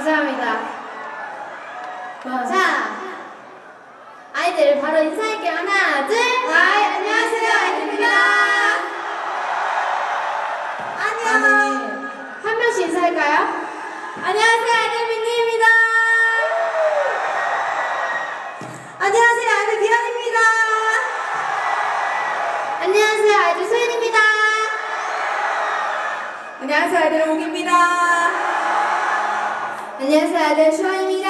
감사합니다. 자, 아이들 바로 인사할게요. 하나, 둘. 아이, 안녕하세요. 아이들입니다. 안녕. 한 명씩 인사할까요? 안녕하세요. 아이들 민니입니다. 안녕하세요. 아이들 미연입니다. 안녕하세요. 아이들 소연입니다. 안녕하세요. 아이들 옥입니다. 안녕하세요, 아들 슈아입니다.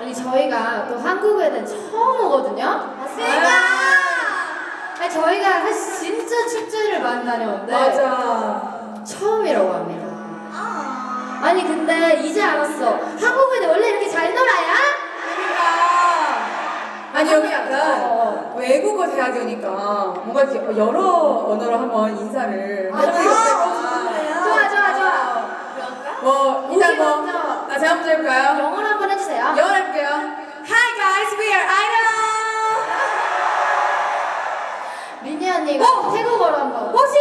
아니 저희가 또 한국에는 처음 오거든요. 맞습니까? 아니 저희가 사실 진짜 축제를 많이 다녀왔는데 맞아. 처음이라고 합니다. 아니 근데 이제 알았어. 한국에는 원래 이렇게 잘 놀아야? 아니 여기 약간 어, 외국어 대학이니까 뭔가 이렇게 여러 언어로 한번 인사를 아, 해보는 게 아, 어떨까? 좋아 좋아 좋아. 뭐 일단 우리 뭐 먼저. 아, 제가 먼저 해볼까요? 영어로 한번 해주세요. 영어로 해볼게요. Hi guys, we are idol. 민니 언니가 어? 태국어로 한번. 혹시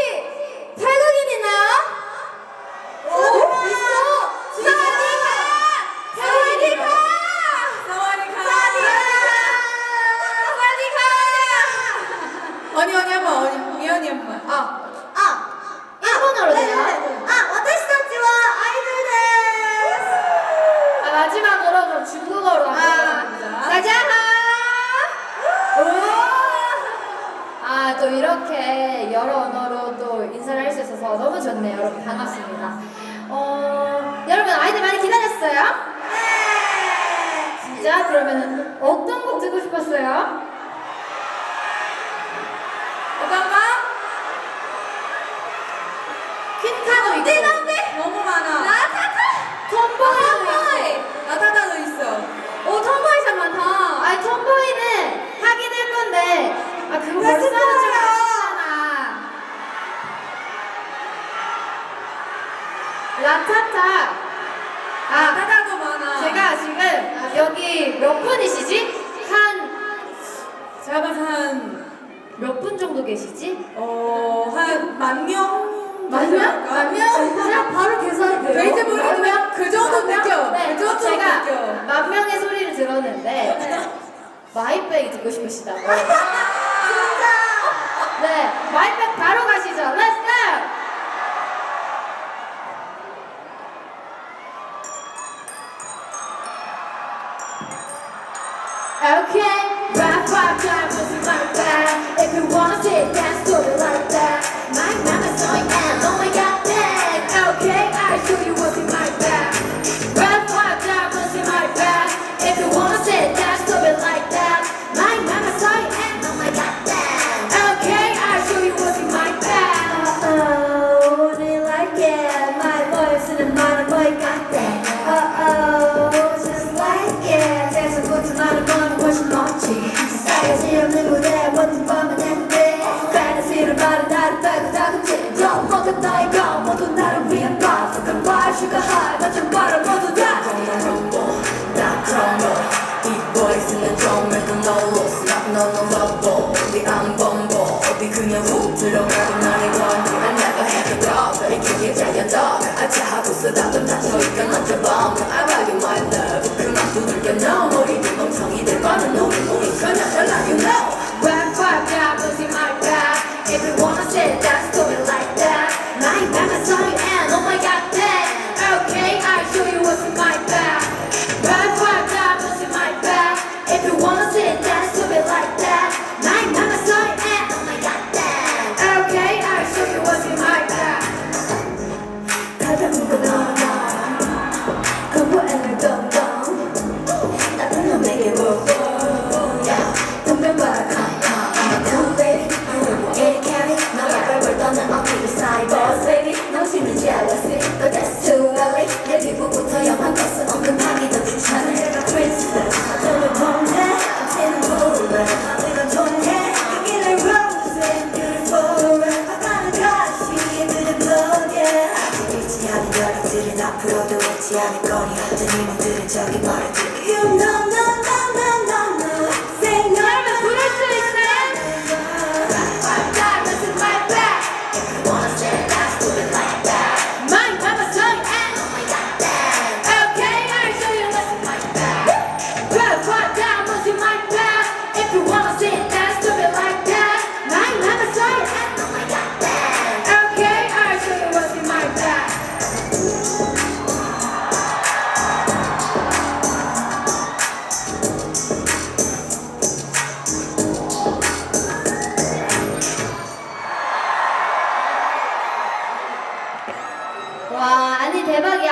마지막으로 그럼 중국어로 아, 한번 가자하! 아, 또 이렇게 여러 언어로 또 인사를 할 수 있어서 너무 좋네요. 여러분, 반갑습니다. 어, 여러분, 아이들 많이 기다렸어요? 네! 진짜? 그러면 어떤 곡 듣고 싶었어요? 어떤 거? 퀸카도 있고. 아 그거 벌써 하잖아 라타타. 아 따다도 많아. 제가 지금 여기 몇 분이시지? 한 제가 봐서 한 몇 분 정도 계시지? 어한 만 명? 만명? 만명? 진짜 바로 계산이 돼요. 네, 베이트볼이 그냥 그 정도 느껴. 네, 그 정도 제가 느껴. 만 명의 소리를 들었는데 네. 마이백이 듣고 싶으시다고. 진짜? 네, 마이백 바로 가시죠. Let's go! Rap 모두 다. 나 crumble 이 보이스는 정말도 너로 너는 러버 어디 go 이기에 자연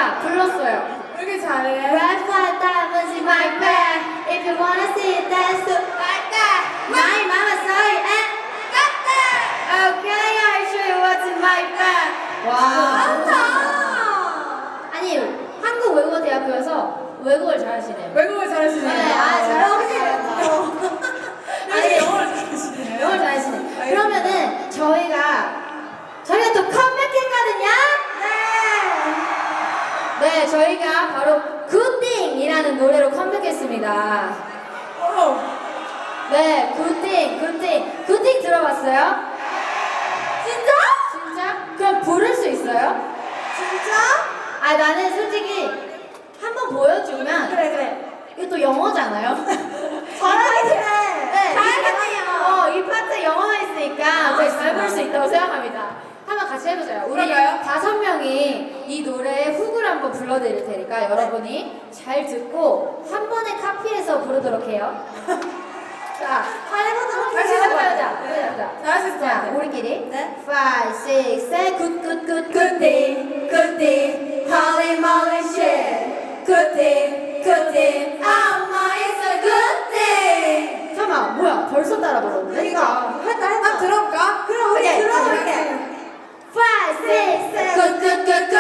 대박이야. 불렀어요. 왜 이렇게 잘해? Red flag diamonds in my bag. If you wanna see it, dance to like that. My mama saw it and got that. Okay, I'll show you what's in my bag. 와, 아니 한국 외국어 대학교에서 외국어를 잘하시네요. 외국어 잘하시네요. 네, 아 잘하시네요. 아니, 영어를 잘하시네요. 영어를 잘하시네. 그러면은 저희가 저희가 또 컴백했거든요. 네. 네, 저희가 바로 굿띵이라는 노래로 컴백했습니다. 어, 네, 굿띵, 굿띵, 굿띵 들어봤어요? 진짜? 진짜? 그럼 부를 수 있어요? 진짜? 아 나는 솔직히 한번 보여주면 그래 그래 이거 또 영어잖아요. 잘하긴 해. 네, 잘하겠네요. 어, 이 파트 영어가 있으니까 저희 잘 볼 수 있다고 생각합니다. 같이 해보세요. 우리 그럴까요? 다섯 명이 이 노래의 훅을 한번 불러드릴 테니까 여러분이 잘 듣고 한 번에 카피해서 부르도록 해요. 자, 해보도록 할수 있을 것 같아요. 해보자. 네. 해보자. 잘할 수 있을 것 자, 같아요. 우리끼리. 네. Five, six, seven, good, good, good, good Good thing, good thing, holy moly shit. Good thing, good thing, oh my, it's a good thing. 잠깐만, 뭐야? 벌써 따라 부르는데? 이거 했다 했다. 한 들어볼까? 그럼 우리 들어볼게. Five, six, seven, good, good, good, good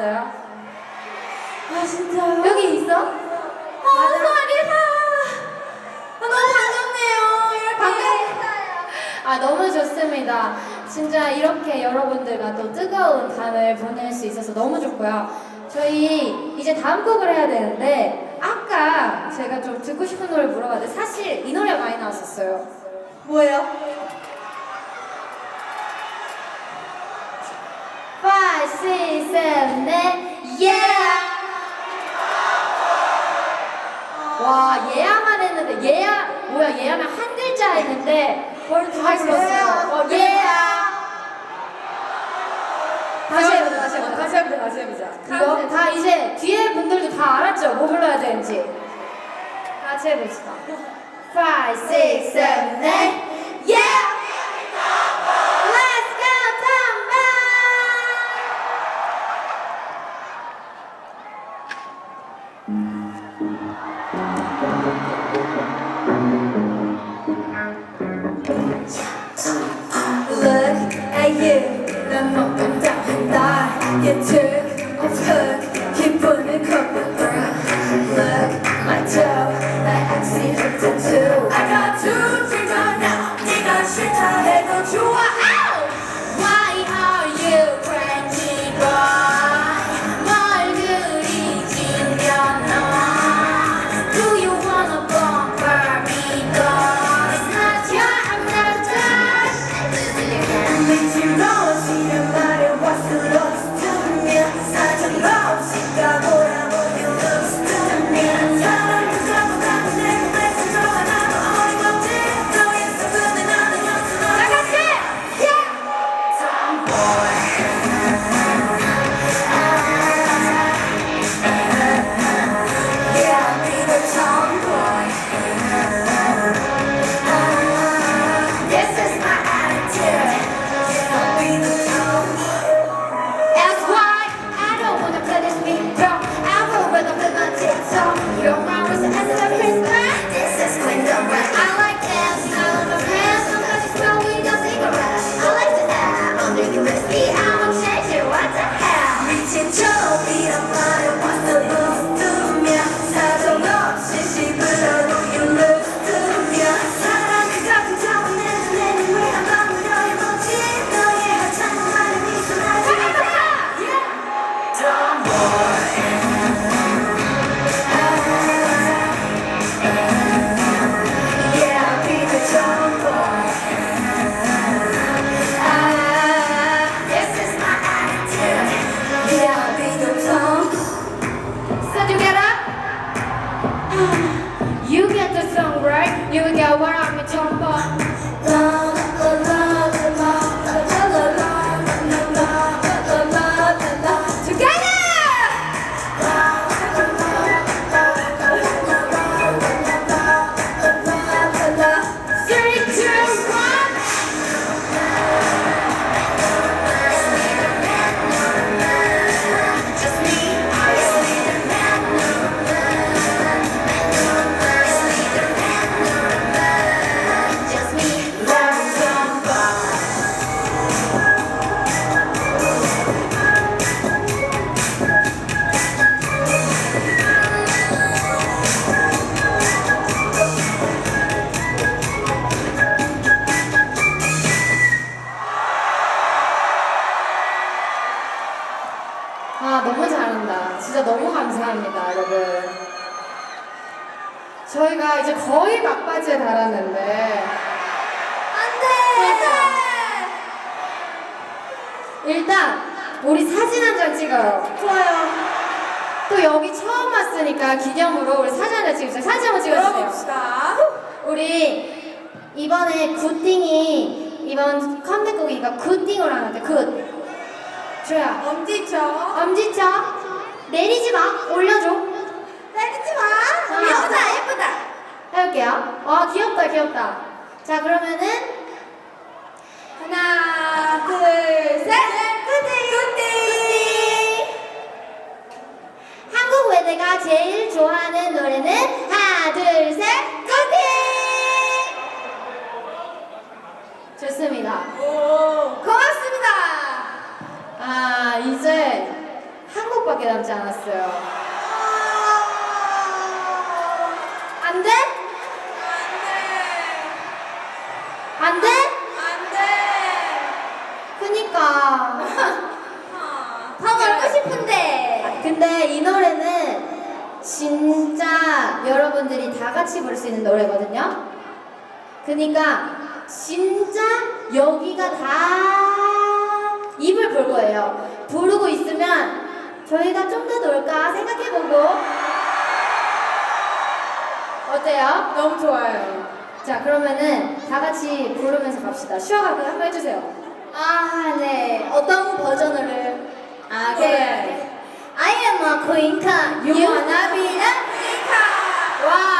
알았어요? 아 진짜 여기 있어? 어, 아. 소리가 너무 반갑네요. 이렇게. 아 너무 좋습니다. 진짜 이렇게 여러분들과 또 뜨거운 밤을 보낼 수 있어서 너무 좋고요. 저희 이제 다음 곡을 해야 되는데 아까 제가 좀 듣고 싶은 노래 물어봤는데 사실 이 노래 많이 나왔었어요. 뭐예요? 수 있음네 예! 와 예야만 했는데 예야 뭐야 예야만 한 글자 했는데 뭘다 불렀어. 어, 예야 다시 해보자 다시 해보자 다시 해보자 다시 해보자. 이거 다 이제 뒤에 분들도 다 알았죠? 뭐 불러야 되는지. 같이 해봅시다. 5, 6, 7, 8 Yeah! 여기 처음 왔으니까 기념으로 우리 사진 한장 찍읍시다. 사진 한번 찍어주세요. 들어봅시다 우리 이번에 굿띵이 이번 컴백곡이니까 굿띵으로 하는데 굿. 조야, 엄지쳐 엄지쳐. 내리지 마. 올려줘. 때리지 마 아. 예쁘다 예쁘다 해볼게요. 아 귀엽다 귀엽다. 자 그러면은 하나 둘 셋 외대가 제일 좋아하는 노래는 하나 둘 셋. 굿띵. 좋습니다. 오 고맙습니다 아 이제 한국밖에 남지 않았어요. 안 돼? 안 돼? 안돼 그니까. 더 놀고 싶은데 근데 이 노래는 진짜 여러분들이 다 같이 부를 수 있는 노래거든요. 그러니까 진짜 여기가 다 입을 볼 거예요. 부르고 있으면 저희가 좀 더 놀까 생각해보고 어때요? 너무 좋아요 자 그러면은 다 같이 부르면서 갑시다. 슈아가 한번 해주세요. 아, 네. 어떤 버전을? 아, 네. 네. I am a queen car. You wanna be a queen car. 와,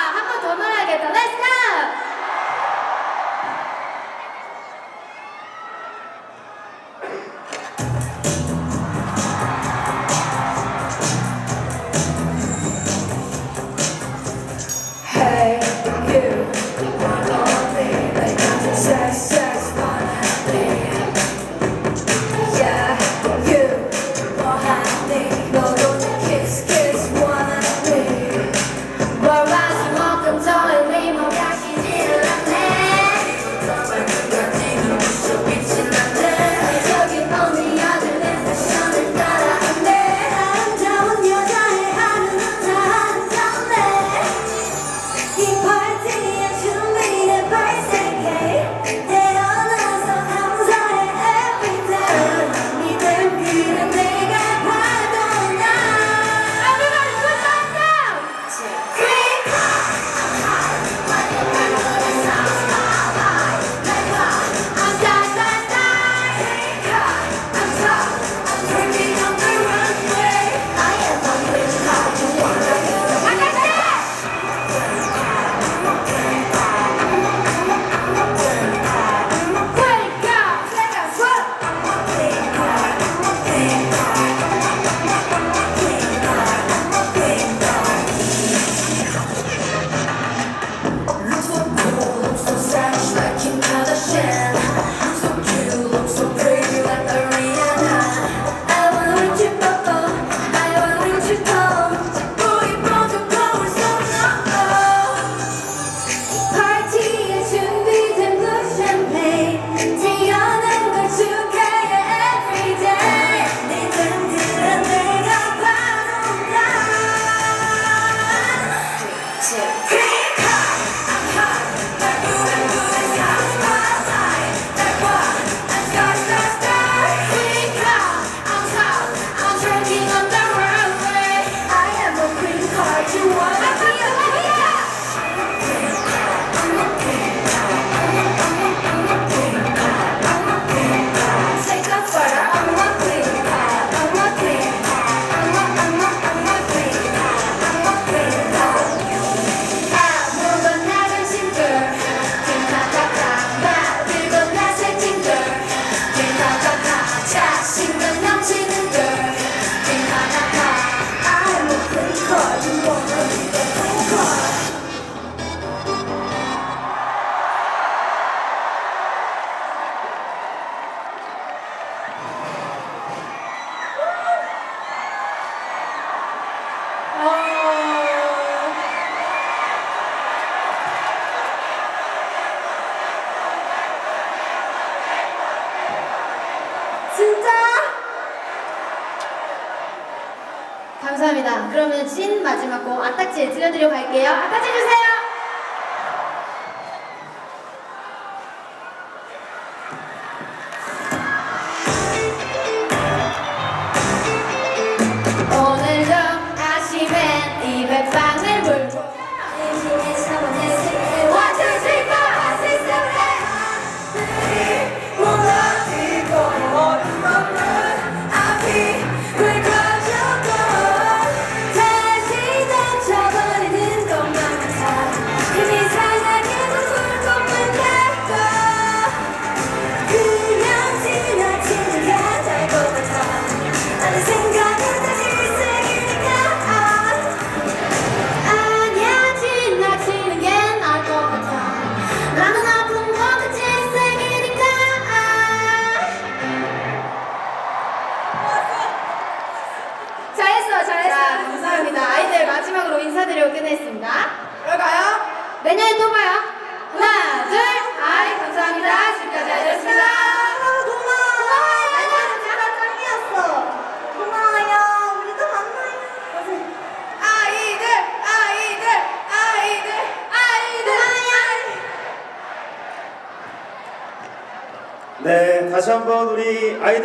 감사합니다. 그러면 진 마지막 곡 안딱지에 들려드리고 갈게요. 아딱지 주세요.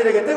রেখেছে